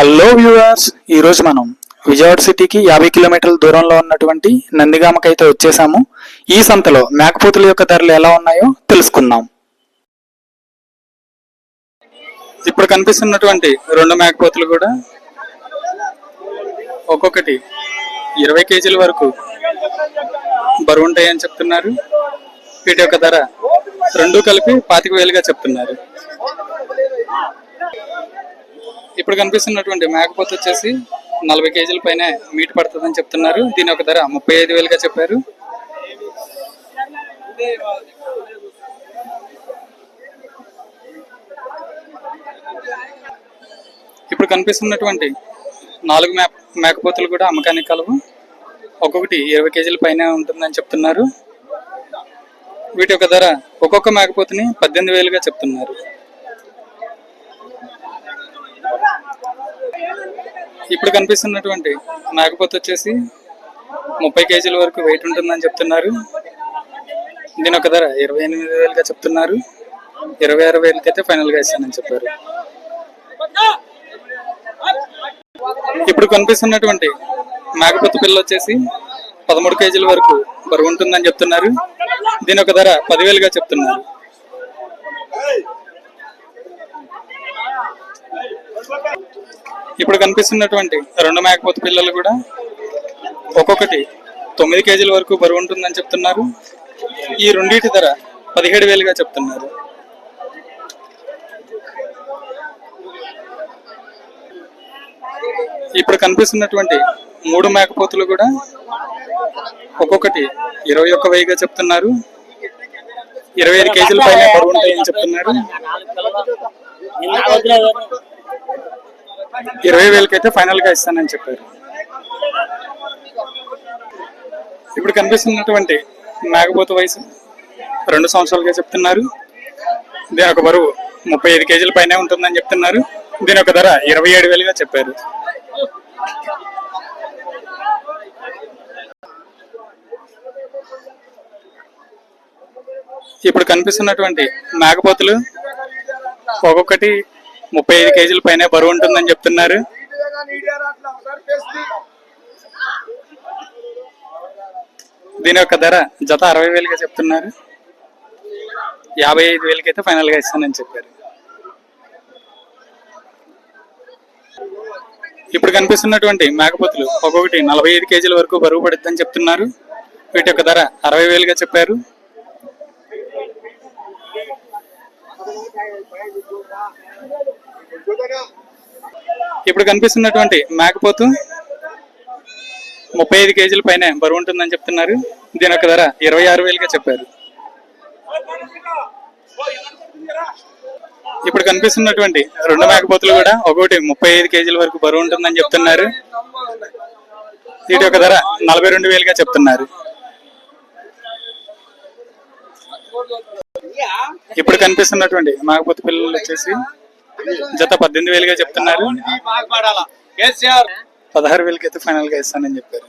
Hello viewers ఈరోజు మనం విజయవాడ సిటీకి యాభై కిలోమీటర్ల దూరంలో ఉన్నటువంటి నందిగామకైతే వచ్చేసాము. ఈ సంతలో మేకపోతుల యొక్క ధరలు ఎలా ఉన్నాయో తెలుసుకుందాం. ఇప్పుడు కనిపిస్తున్నటువంటి రెండు మేకపోతులు కూడా ఒక్కొక్కటి ఇరవై కేజీల వరకు బరువు ఉంటాయని చెప్తున్నారు. వీటి యొక్క ధర రెండు కలిపి పాతిక వేలుగా చెప్తున్నారు. ఇప్పుడు కనిపిస్తున్నటువంటి మేకపోతు వచ్చేసి నలభై కేజీల పైన మీట్ పడుతుందని చెప్తున్నారు. దీని ఒక ధర ముప్పై ఐదు వేలుగా చెప్పారు. ఇప్పుడు కనిపిస్తున్నటువంటి నాలుగు మేక మేకపోతులు కూడా అమ్మకానికి కలవు. ఒక్కొక్కటి ఇరవై కేజీల పైన ఉంటుందని చెప్తున్నారు. వీటి యొక్క ధర ఒక్కొక్క మేకపోతుని పద్దెనిమిది వేలుగా చెప్తున్నారు. ఇప్పుడు కనిపిస్తున్నటువంటి మేకపోతు వచ్చేసి ముప్పై కేజీల వరకు వెయిట్ ఉంటుందని చెప్తున్నారు. దీని ఒక ధర ఇరవై ఎనిమిది వేలుగా చెప్తున్నారు. ఇరవై ఆరు వేలకి అయితే ఫైనల్గా ఇస్తానని చెప్పారు. ఇప్పుడు కనిపిస్తున్నటువంటి మేకపోతు పిల్ల వచ్చేసి పదమూడు కేజీల వరకు బరువు ఉంటుందని చెప్తున్నారు. దీని ఒక ధర పదివేలుగా చెప్తున్నారు. ఇప్పుడు కనిపిస్తున్నటువంటి రెండు మేకపోత పిల్లలు కూడా ఒక్కొక్కటి తొమ్మిది కేజీల వరకు బరువు ఉంటుందని చెప్తున్నారు. ఈ రెండింటి ధర పదిహేడు వేలుగా చెప్తున్నారు. ఇప్పుడు కనిపిస్తున్నటువంటి మూడు మేకపోతులు కూడా ఒక్కొక్కటి ఇరవై ఒక్క వెయ్యిగా చెప్తున్నారు. ఇరవై ఐదు కేజీల పైన బరువు ఉంటాయని చెప్తున్నారు. ఇరవై వేలకైతే ఫైనల్గా ఇస్తానని చెప్పారు. ఇప్పుడు కనిపిస్తున్నటువంటి మేకపోత వయసు రెండు సంవత్సరాలుగా చెప్తున్నారు. దీని ఒక బరువు ముప్పై ఐదు కేజీల పైనే ఉంటుందని చెప్తున్నారు. దీని ఒక ధర ఇరవై ఏడు వేలుగా చెప్పారు. ఇప్పుడు కనిపిస్తున్నటువంటి మేకపోతులు ఒక్కొక్కటి ముప్పై ఐదు కేజీల పైన బరువు ఉంటుందని చెప్తున్నారు. దీని యొక్క ధర జత అరవై వేలుగా చెప్తున్నారు. యాభై ఐదు వేలకైతే అయితే ఫైనల్గా ఇస్తానని చెప్పారు. ఇప్పుడు కనిపిస్తున్నటువంటి మేకపోతులు ఒక్కొక్కటి నలభై ఐదు కేజీల వరకు బరువు పడుతుందని చెప్తున్నారు. వీటి యొక్క ధర అరవై వేలుగా చెప్పారు. ఇప్పుడు కనిపిస్తున్నటువంటి మేకపోతు ముప్పై ఐదు కేజీల పైన బరువు ఉంటుందని చెప్తున్నారు. దీని యొక్క ధర ఇరవై ఆరు వేలుగా చెప్పారు. ఇప్పుడు కనిపిస్తున్నటువంటి రెండు మేకపోతులు కూడా ఒకటి ముప్పై ఐదు కేజీల వరకు బరువు ఉంటుందని చెప్తున్నారు. వీటి యొక్క ధర నలభై రెండు వేలుగా చెప్తున్నారు. ఇప్పుడు కనిపిస్తున్నటువంటి మేకపోతు పిల్లలు వచ్చేసి జత పద్దెనిమిది వేలుగా చెప్తున్నారు. పదహారు వేలకి అయితే ఫైనల్గా ఇస్తానని చెప్పారు.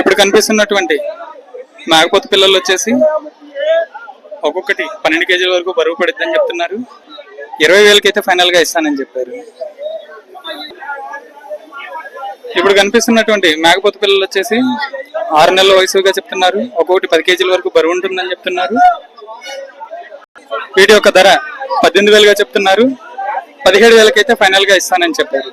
ఇప్పుడు కనిపిస్తున్నటువంటి మేకపోతు పిల్లలు వచ్చేసి ఒక్కొక్కటి పన్నెండు కేజీల వరకు బరువు పడుద్దని చెప్తున్నారు. ఇరవై వేలకి అయితే ఫైనల్గా ఇస్తానని చెప్పారు. ఇప్పుడు కనిపిస్తున్నటువంటి మేకపోతు పిల్లలు వచ్చేసి ఆరు నెలల వయసుగా చెప్తున్నారు. ఒక్కొక్కటి పది కేజీల వరకు బరువు ఉంటుందని చెప్తున్నారు. వీటి యొక్క ధర పద్దెనిమిది వేలుగా చెప్తున్నారు. పదిహేడు వేలకైతే ఫైనల్గా ఇస్తానని చెప్పారు.